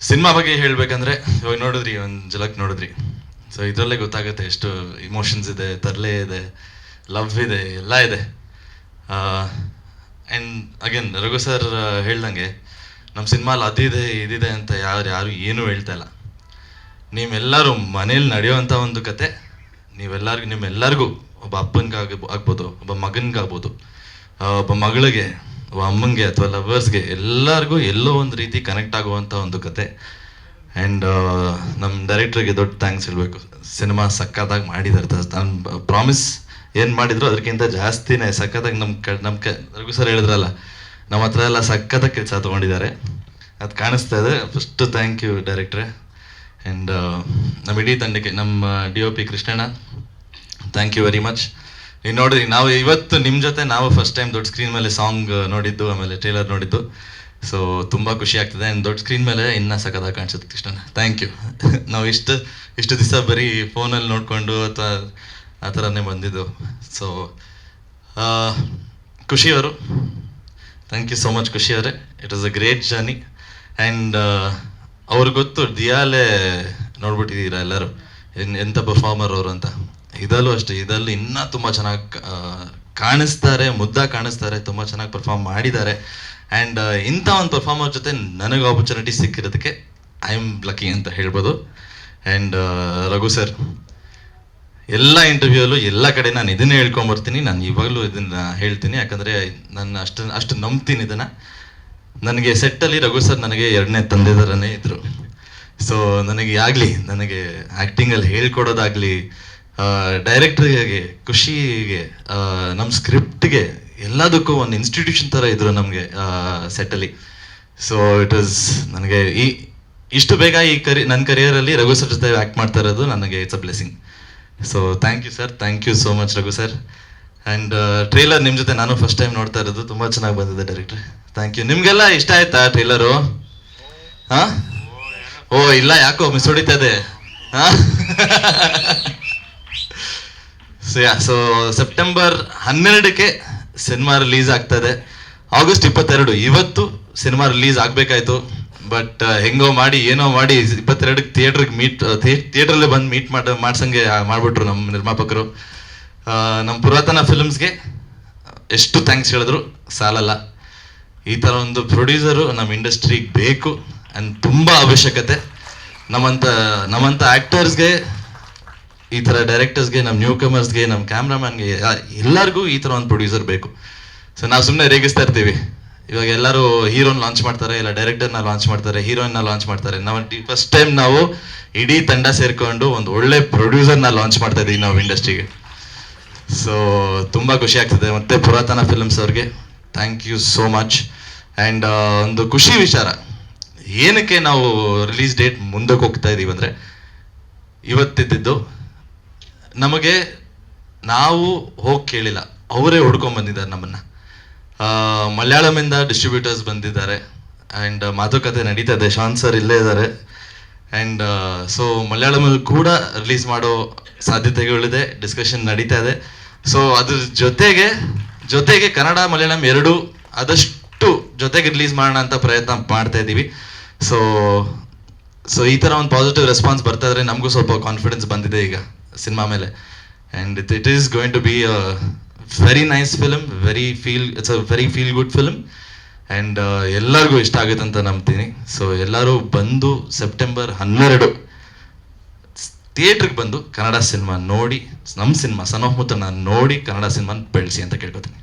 Cinema ಬಗ್ಗೆ ಹೇಳ್ಬೇಕಂದ್ರೆ, ಇವಾಗ ನೋಡಿದ್ರಿ ಒಂದು ಜಲಕ್ ನೋಡಿದ್ರಿ. ಸೊ ಇದರಲ್ಲೇ ಗೊತ್ತಾಗುತ್ತೆ ಎಷ್ಟು ಇಮೋಷನ್ಸ್ ಇದೆ, ತರಲೆ ಇದೆ ಲವ್ ಇದೆ, ಎಲ್ಲ ಇದೆ. ಆ್ಯಂಡ್ ಅಗೇನ್ ರಘು ಸರ್ ಹೇಳ್ದಂಗೆ ನಮ್ಮ ಸಿನಿಮಾಲ್ ಅದಿದೆ, ಇದಿದೆ ಅಂತ ಯಾರು ಯಾರು ಏನೂ ಹೇಳ್ತಾ ಇಲ್ಲ. ನೀವೆಲ್ಲರೂ ಮನೇಲಿ ನಡೆಯುವಂಥ ಒಂದು ಕತೆ, ನೀವೆಲ್ಲರಿಗೂ, ನಿಮ್ಮೆಲ್ಲರಿಗೂ ಒಬ್ಬ ಅಪ್ಪನಿಗಾಗ ಆಗ್ಬೋದು, ಒಬ್ಬ ಮಗನಿಗಾಗ್ಬೋದು ಒಬ್ಬ ಮಗಳಿಗೆ ಅಮ್ಮಂಗೆ ಅಥವಾ ಲವರ್ಸ್ಗೆ ಎಲ್ಲರಿಗೂ ಎಲ್ಲೋ ಒಂದು ರೀತಿ ಕನೆಕ್ಟ್ ಆಗುವಂಥ ಒಂದು ಕತೆ. ಆ್ಯಂಡ್ ನಮ್ಮ ಡೈರೆಕ್ಟ್ರಿಗೆ ದೊಡ್ಡ ಥ್ಯಾಂಕ್ಸ್ ಹೇಳಬೇಕು. ಸಿನಿಮಾ ಸಕ್ಕತ್ತಾಗಿ ಮಾಡಿದ್ದಾರೆ ನಾನು ಪ್ರಾಮಿಸ್ ಏನು ಮಾಡಿದ್ರು ಅದಕ್ಕಿಂತ ಜಾಸ್ತಿನೇ ಸಕ್ಕತ್ತಾಗಿ ನಮ್ಮ ಕ ನಮ್ಮ ಕ ಸರ್ ಹೇಳಿದ್ರಲ್ಲ ನಮ್ಮ ಹತ್ರ ಎಲ್ಲ ಸಕ್ಕತ್ತಾಗಿ ಕೆಲಸ ತೊಗೊಂಡಿದ್ದಾರೆ. ಅದು ಕಾಣಿಸ್ತಾ ಇದೆ. ಫಸ್ಟ್ ಥ್ಯಾಂಕ್ ಯು ಡೈರೆಕ್ಟ್ರೆ ಆ್ಯಂಡ್ ನಮ್ಮ ಇಡೀ ತಂಡಕ್ಕೆ, ನಮ್ಮ ಡಿ ಒ ಪಿ ಕೃಷ್ಣಣ್ಣ ಥ್ಯಾಂಕ್ ಯು ವೆರಿ ಮಚ್ ನೋಡಿದ್ರಿ ನಾವು ಇವತ್ತು ನಿಮ್ಮ ಜೊತೆ ನಾವು ಫಸ್ಟ್ ಟೈಮ್ ದೊಡ್ಡ ಸ್ಕ್ರೀನ್ ಮೇಲೆ ಸಾಂಗ್ ನೋಡಿದ್ದು, ಆಮೇಲೆ ಟ್ರೇಲರ್ ನೋಡಿದ್ದು. ಸೊ ತುಂಬ ಖುಷಿ ಆಗ್ತದೆ. ಆ್ಯಂಡ್ ದೊಡ್ಡ ಸ್ಕ್ರೀನ್ ಮೇಲೆ ಇನ್ನೂ ಸಖತ್ತಾಗಿ ಕಾಣಿಸುತ್ತೆ ಕೃಷ್ಣ ಥ್ಯಾಂಕ್ ಯು ನಾವು ಇಷ್ಟು ಇಷ್ಟು ದಿವಸ ಬರೀ ಫೋನಲ್ಲಿ ನೋಡಿಕೊಂಡು ಅಥವಾ ಆ ಥರನೇ ಬಂದಿದ್ದು. So ಖುಷಿಯವರು. Thank you so much Khushi ಅವರೇ it is a great journey and ಅವ್ರಿಗೆ ಗೊತ್ತು, ದಿಯಾಲೆ ನೋಡ್ಬಿಟ್ಟಿದ್ದೀರಾ ಎಲ್ಲರೂ. ಎಂಥ ಪರ್ಫಾರ್ಮರ್ ಅವರು ಅಂತ. ಇದಲ್ಲೂ ಅಷ್ಟೇ ಇದಲ್ಲಿ ಇನ್ನೂ ತುಂಬ ಚೆನ್ನಾಗಿ ಕಾಣಿಸ್ತಾರೆ, ಮುದ್ದ ಕಾಣಿಸ್ತಾರೆ, ತುಂಬ ಚೆನ್ನಾಗಿ ಪರ್ಫಾರ್ಮ್ ಮಾಡಿದ್ದಾರೆ. ಆ್ಯಂಡ್ ಇಂಥ ಒಂದು ಪರ್ಫಾರ್ಮರ್ ಜೊತೆ ನನಗೆ ಆಪರ್ಚುನಿಟಿ ಸಿಕ್ಕಿರೋದಕ್ಕೆ ಐ ಆಮ್ ಲಕ್ಕಿ ಅಂತ ಹೇಳ್ಬೋದು. ಆ್ಯಂಡ್ ರಘು ಸರ್ ಎಲ್ಲ ಇಂಟರ್ವ್ಯೂಲ್ಲೂ ಎಲ್ಲ ಕಡೆ ನಾನು ಇದನ್ನೇ ಹೇಳ್ಕೊಂಬರ್ತೀನಿ. ನಾನು ಇವಾಗಲೂ ಇದನ್ನ ಹೇಳ್ತೀನಿ. ಯಾಕಂದರೆ ನಾನು ಅಷ್ಟು ಅಷ್ಟು ನಂಬ್ತೀನಿ ಇದನ್ನು. ನನಗೆ ಸೆಟ್ಟಲ್ಲಿ ರಘು ಸರ್ ನನಗೆ ಎರಡನೇ ತಂದೆ ಥರನೇ ಇದ್ದರು ಸೊ ನನಗೆ ಆಗಲಿ, ನನಗೆ ಆ್ಯಕ್ಟಿಂಗಲ್ಲಿ ಹೇಳ್ಕೊಡೋದಾಗಲಿ ಡೈರೆಕ್ಟ್ರಿಗೆ ಖುಷಿಗೆ ನಮ್ಮ ಸ್ಕ್ರಿಪ್ಟ್ಗೆ ಎಲ್ಲದಕ್ಕೂ ಒಂದು ಇನ್ಸ್ಟಿಟ್ಯೂಷನ್ ಥರ ಇದ್ರು ನಮಗೆ ಸೆಟ್ಟಲ್ಲಿ ಸೊ ಇಟ್ ವಾಸ್ ನನಗೆ ಈ, ಇಷ್ಟು ಬೇಗ ಈ ಕರಿ ನನ್ನ ಕರಿಯರಲ್ಲಿ ರಘು ಸರ್ ಜೊತೆ ಆ್ಯಕ್ಟ್ ಮಾಡ್ತಾ ಇರೋದು ನನಗೆ it's a blessing so thank you sir thank you so much Raghu sir and trailer ನಿಮ್ಮ ಜೊತೆ ನಾನು ಫಸ್ಟ್ ಟೈಮ್ ನೋಡ್ತಾ ಇರೋದು. ತುಂಬ ಚೆನ್ನಾಗಿ ಬಂದಿದೆ ಡೈರೆಕ್ಟ್ರಿ ಥ್ಯಾಂಕ್ ಯು ನಿಮಗೆಲ್ಲ ಇಷ್ಟ ಆಯ್ತಾ ಟ್ರೇಲರು ಹಾಂ? ಓ, ಇಲ್ಲ, ಯಾಕೋ ಮಿಸ್ ಹೊಡಿತದೆ ಹಾಂ? ಸೊ ಯಾ ಸೊ ಸೆಪ್ಟೆಂಬರ್ ಹನ್ನೆರಡಕ್ಕೆ ಸಿನಿಮಾ ರಿಲೀಸ್ ಆಗ್ತದೆ. ಆಗಸ್ಟ್ ಇಪ್ಪತ್ತೆರಡು, ಇವತ್ತು ಸಿನಿಮಾ ರಿಲೀಸ್ ಆಗಬೇಕಾಯ್ತು. ಬಟ್ ಹೆಂಗೋ ಮಾಡಿ, ಏನೋ ಮಾಡಿ ಇಪ್ಪತ್ತೆರಡಕ್ಕೆ ಥಿಯೇಟ್ರಿಗೆ ಮೀಟ್ ಥಿಯೇಟ್ರಲ್ಲೇ ಬಂದು ಮೀಟ್ ಮಾಡ, ಮಾಡ್ಸಂಗೆ ಮಾಡಿಬಿಟ್ರು ನಮ್ಮ ನಿರ್ಮಾಪಕರು. ನಮ್ಮ ಪುರಾತನ ಫಿಲ್ಮ್ಸ್ಗೆ ಎಷ್ಟು ಥ್ಯಾಂಕ್ಸ್ ಹೇಳಿದ್ರು, ಸಾಲಲ್ಲ. ಈ ಥರ ಒಂದು ಪ್ರೊಡ್ಯೂಸರು ನಮ್ಮ ಇಂಡಸ್ಟ್ರಿಗೆ ಬೇಕು ಆ್ಯಂಡ್ ತುಂಬ ಅವಶ್ಯಕತೆ. ನಮ್ಮಂಥ ನಮ್ಮಂಥ ಆ್ಯಕ್ಟರ್ಸ್ಗೆ ಈ ಥರ ಡೈರೆಕ್ಟರ್ಸ್ಗೆ ನಮ್ಮ ನ್ಯೂ ಕಮರ್ಸ್ಗೆ ನಮ್ಮ ಕ್ಯಾಮ್ರಾಮನ್ಗೆ ಎಲ್ಲರಿಗೂ ಈ ಥರ ಒಂದು ಪ್ರೊಡ್ಯೂಸರ್ ಬೇಕು. ಸೊ ನಾವು ಸುಮ್ಮನೆ ರೇಗಿಸ್ತಾ ಇರ್ತೀವಿ. ಇವಾಗ ಎಲ್ಲರೂ ಹೀರೋನ್ ಲಾಂಚ್ ಮಾಡ್ತಾರೆ, ಇಲ್ಲ ಡೈರೆಕ್ಟರ್ನ ಲಾಂಚ್ ಮಾಡ್ತಾರೆ ಹೀರೋಯಿನ್ನ ಲಾಂಚ್ ಮಾಡ್ತಾರೆ. ನಾವು ಫಸ್ಟ್ ಟೈಮ್ ನಾವು ಇಡೀ ತಂಡ ಸೇರಿಕೊಂಡು ಒಂದು ಒಳ್ಳೆ ಪ್ರೊಡ್ಯೂಸರ್ನ ಲಾಂಚ್ ಮಾಡ್ತಾ ಇದ್ದೀವಿ ನಾವು ಇಂಡಸ್ಟ್ರಿಗೆ ಸೊ ತುಂಬ ಖುಷಿ ಆಗ್ತದೆ. ಮತ್ತೆ ಪುರಾತನ ಫಿಲ್ಮ್ಸ್ ಅವ್ರಿಗೆ thank you so much and ಒಂದು ಖುಷಿ ವಿಚಾರ. ಏನಕ್ಕೆ ನಾವು ರಿಲೀಸ್ ಡೇಟ್ ಮುಂದಕ್ಕೆ ಹೋಗ್ತಾ ಇದ್ದೀವಿ ಅಂದರೆ ಇವತ್ತಿದ್ದು ನಮಗೆ ನಾವು ಹೋಗಿ ಕೇಳಿಲ್ಲ. ಅವರೇ ಹುಡ್ಕೊಂಡ್ ಬಂದಿದ್ದಾರೆ ನಮ್ಮನ್ನ. ಮಲಯಾಳಮಿಂದ ಡಿಸ್ಟ್ರಿಬ್ಯೂಟರ್ಸ್ ಬಂದಿದ್ದಾರೆ. ಆ್ಯಂಡ್ ಮಾತುಕತೆ ನಡೀತಾ ಇದೆ. ಶಾನ್ ಸರ್ ಇಲ್ಲೇ ಇದ್ದಾರೆ. ಆ್ಯಂಡ್ ಸೊ ಮಲಯಾಳಮಲ್ಲಿ ಕೂಡ ರಿಲೀಸ್ ಮಾಡೋ ಸಾಧ್ಯತೆಗಳಿದೆ. ಡಿಸ್ಕಷನ್ ನಡೀತಾ ಇದೆ. ಸೊ ಅದ್ರ ಜೊತೆಗೆ ಜೊತೆಗೆ ಕನ್ನಡ ಮಲಯಾಳಂ ಎರಡು ಆದಷ್ಟು ಜೊತೆಗೆ ರಿಲೀಸ್ ಮಾಡೋಣ ಅಂತ ಪ್ರಯತ್ನ ಮಾಡ್ತಾ ಇದ್ದೀವಿ. ಸೊ ಸೊ ಈ ಥರ ಒಂದು ಪಾಸಿಟಿವ್ ರೆಸ್ಪಾನ್ಸ್ ಬರ್ತಾ ಇದ್ರೆ ನಮಗೂ ಸ್ವಲ್ಪ ಕಾನ್ಫಿಡೆನ್ಸ್ ಬಂದಿದೆ ಈಗ. ಸಿನಿಮಾ ಮೇಲೆ and it it is going to be a very nice film very feel it's a very feel good film and ಎಲ್ಲರಿಗೂ ಇಷ್ಟ ಆಗುತ್ತೆ ಅಂತ ನಂಬ್ತೀನಿ. ಸೊ ಎಲ್ಲರೂ ಬಂದು ಸೆಪ್ಟೆಂಬರ್ ಹನ್ನೆರಡು ಥಿಯೇಟ್ರಿಗೆ ಬಂದು ಕನ್ನಡ ಸಿನಿಮಾ ನೋಡಿ ನಮ್ಮ ಸಿನಿಮಾ ಸನ್ ಆಫ್ ಮುತ್ತನ್ನ ನೋಡಿ ಕನ್ನಡ ಸಿನಿಮಾನ ಬೆಳೆಸಿ ಅಂತ ಕೇಳ್ಕೊತೀನಿ.